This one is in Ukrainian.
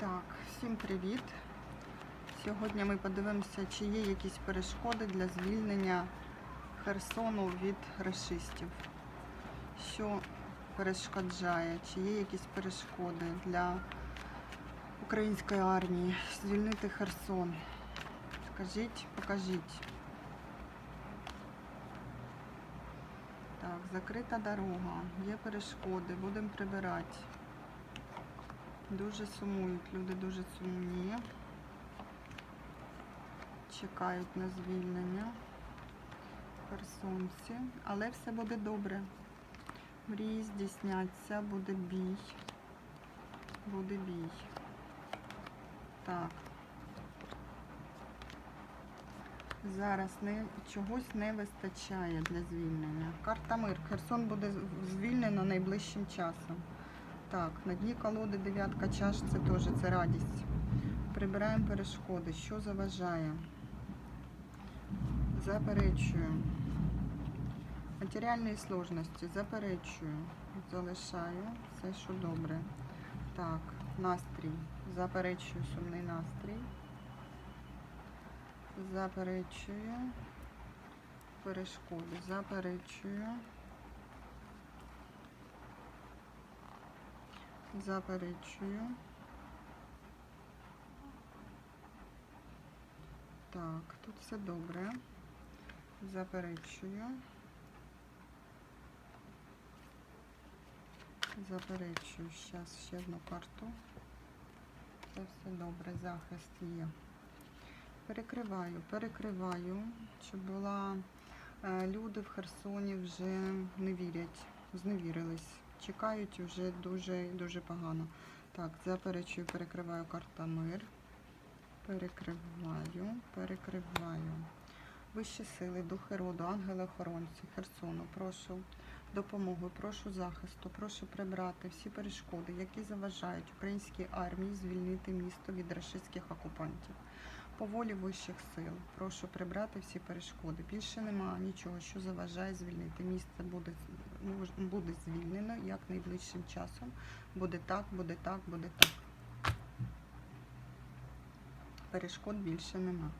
Так, всім привіт. Сьогодні ми подивимося, чи є якісь перешкоди для звільнення Херсону від расистів. Що перешкоджає, чи є якісь перешкоди для української армії звільнити Херсон. Скажіть, покажіть. Так, закрита дорога, є перешкоди, будемо прибирати. Дуже сумують, люди дуже сумні. Чекають на звільнення херсонці. Але все буде добре. Мрії здійсняться, буде бій. Буде бій. Так. Зараз не, чогось не вистачає для звільнення. Карта мир. Херсон буде звільнено найближчим часом. Так, на дні колоди дев'ятка чаш це теж це радість. Прибираємо перешкоди. Що заважає? Заперечую. Матеріальні сложності. Заперечую. Залишаю. Все, що добре. Так, настрій. Заперечую сумний настрій. Заперечую. Перешкоди. Заперечую. Заперечую. Так, тут все добре. Заперечую. Заперечую. Зараз ще одну карту. Це все добре. Захист є. Перекриваю, перекриваю, щоб була. е, Люди в Херсоні вже не вірять, зневірились. Чекають вже дуже дуже погано. Так, заперечую, перекриваю картамир. Перекриваю, перекриваю. Вищі сили, духи роду, ангели-охоронці, Херсону, прошу допомоги, прошу захисту, прошу прибрати всі перешкоди, які заважають українській армії звільнити місто від рашистських окупантів. По волі вищих сил, прошу прибрати всі перешкоди. Більше немає нічого, що заважає звільнити. Місце буде, буде звільнено як найближчим часом. Буде так, буде так, буде так. Перешкод більше нема.